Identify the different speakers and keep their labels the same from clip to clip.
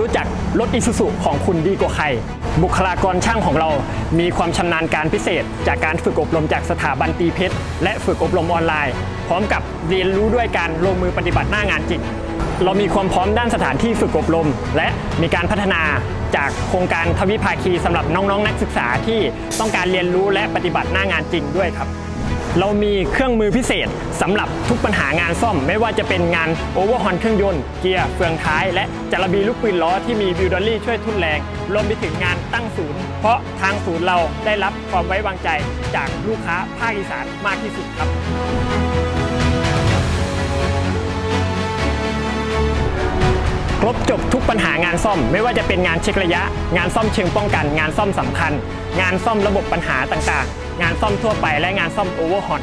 Speaker 1: รู้จักรถอิซูซุของคุณดีกว่าใคร บุคลากรช่างของเรามีความชำนาญการพิเศษ จากการฝึกอบรมจากสถาบันตีเพชร และฝึกอบรมออนไลน์ พร้อมกับเรียนรู้ด้วยการลงมือปฏิบัติหน้างานจริงเรามีความพร้อมด้านสถานที่ฝึกอบรม และมีการพัฒนาจากโครงการทวิภาคีสำหรับน้องๆนักศึกษาที่ต้องการเรียนรู้และปฏิบัติหน้างานจริงด้วยครับ เรามีเครื่องมือพิเศษสำหรับทุกปัญหางานซ่อม ไม่ว่าจะเป็นงานโอเวอร์ฮอนเครื่องยนต์เกียร์เฟืองท้าย และจารบีลูกปืนล้อที่มีบิวดอรี่ช่วยทุ่นแรงรวมไปถึงงานตั้งศูนย์ เพราะทางศูนย์เราได้รับความไว้วางใจจากลูกค้าภาคอีสานมากที่สุดครับ ปัญหางานซ่อม ไม่ว่าจะเป็นงานเช็คระยะ งานซ่อมเชิงป้องกัน งานซ่อมสำคัญ งานซ่อมระบบปัญหาต่างๆ งานซ่อมทั่วไปและงานซ่อมโอเวอร์ฮอน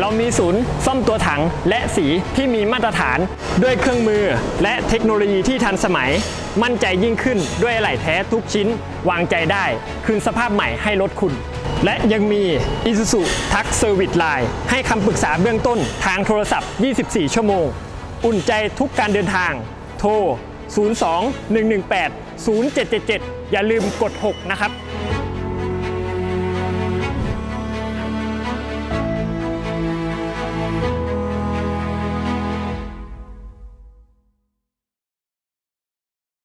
Speaker 1: เรามีศูนย์ซ่อมตัวถังและสีที่มีมาตรฐานด้วยเครื่องมือและเทคโนโลยีที่ทันสมัย มั่นใจยิ่งขึ้นด้วยอะไหล่แท้ทุกชิ้น วางใจได้ คืนสภาพใหม่ให้รถคุณ และยังมี Isuzu Tax Service Line ให้คำปรึกษาเบื้องต้นทางโทรศัพท์ 24 ชั่วโมง อุ่นใจทุกการเดินทาง โทร 02 118 0777 อย่าลืมกด 6 นะครับ